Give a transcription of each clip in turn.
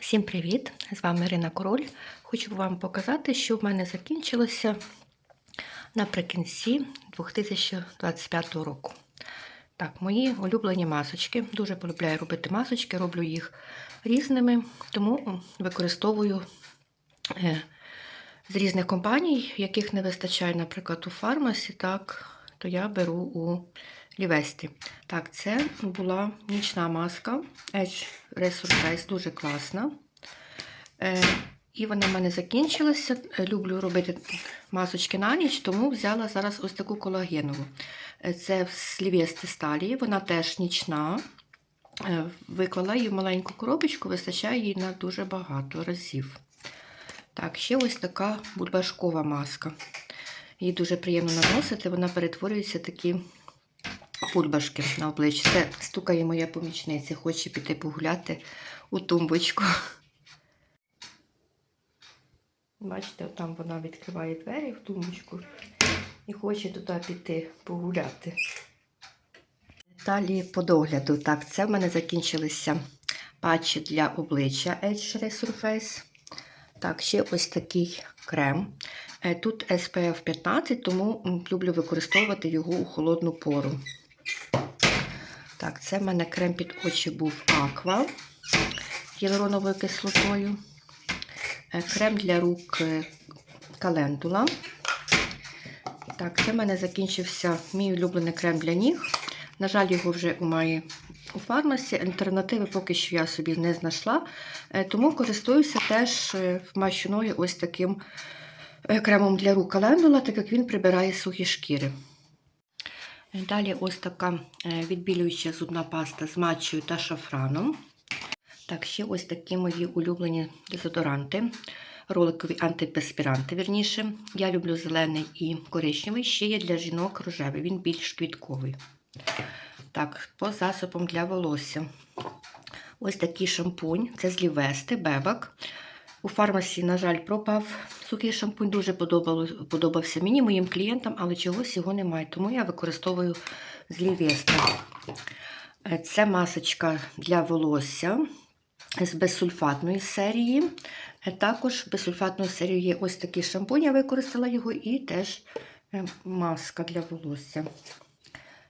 Всім привіт! З вами Ірина Король. Хочу вам показати, що в мене закінчилося наприкінці 2025 року. Так, мої улюблені масочки. Дуже полюбляю робити масочки, роблю їх різними, тому використовую е, з різних компаній, яких не вистачає, наприклад, у фармасі, так, то я беру у Лівесті. Так, це була нічна маска Edge Resurface, дуже класна. Е, і вона в мене закінчилася. Люблю робити масочки на ніч, тому взяла зараз ось таку колагенову. Е, Це з Лівєсти сталі, вона теж нічна. Е, Виклала її в маленьку коробочку, вистачає її на дуже багато разів. Так, ще ось така бульбашкова маска. Її дуже приємно наносити, вона перетворюється такі бульбашки на обличчі. Це стукає моя помічниця, хоче піти погуляти у тумбочку. Бачите, там вона відкриває двері в тумбочку і хоче туди піти погуляти. Далі по догляду. Так, це в мене закінчилися патчі для обличчя Edge Resurface. Так, ще ось такий крем. Е, Тут SPF 15, тому люблю використовувати його у холодну пору. Так, це в мене крем під очі був Aqua гіалуроновою кислотою. Е, Крем для рук е, календула. Так, це в мене закінчився мій улюблений крем для ніг. На жаль, його вже має у фармасі. Альтернативи поки що я собі не знайшла. Е, Тому користуюся теж вмащу ноги ось таким кремом для рук календула, так як він прибирає сухі шкіри. Е, Далі ось така е, відбілююча зубна паста з матчою та шафраном. Так, ще ось такі мої улюблені дезодоранти, роликові антиперспіранти, вірніше. Я люблю зелений і коричневий, ще є для жінок рожевий, він більш квітковий. Так, по засобам для волосся. Ось такий шампунь, це з Лівести, бебак. У фармасі, на жаль, пропав сухий шампунь, дуже подобався мені, моїм клієнтам, але чогось його немає, тому я використовую з Лівеста. Е, Це масочка для волосся з безсульфатної серії. Е, Також безсульфатної серії є ось такий шампунь, я використала його, і теж е, маска для волосся.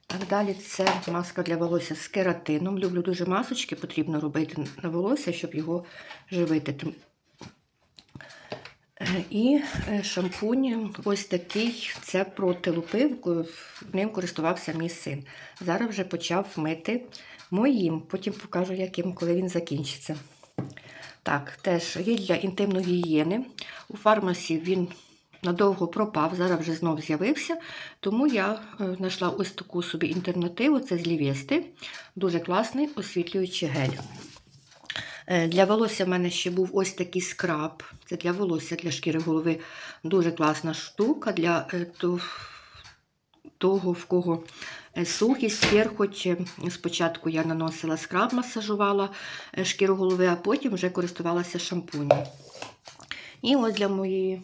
Так далі це маска для волосся з кератином. Люблю дуже масочки, потрібно робити на волосся, щоб його живити. І е, шампунь ось такий, це проти лупи, ним користувався мій син. Зараз вже почав мити моїм, потім покажу, яким, коли він закінчиться. Так, теж є для інтимної гігієни. У фармасі він надовго пропав, зараз вже знов з'явився. Тому я е, знайшла ось таку собі альтернативу, це з Лівєсти. Дуже класний освітлюючий гель. Е, Для волосся в мене ще був ось такий скраб. Це для волосся, для шкіри голови. Дуже класна штука для е, того, в кого е, сухість, перхоть. Спочатку я наносила скраб, масажувала шкіру голови, а потім вже користувалася шампунем. І ось для моєї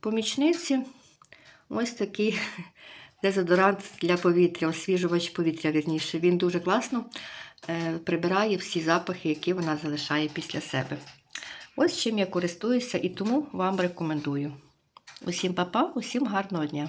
помічниці ось такий дезодорант для повітря, освіжувач повітря, вірніше. Він дуже класно прибирає всі запахи, які вона залишає після себе. Ось чим я користуюся і тому вам рекомендую. Усім па-па, усім гарного дня!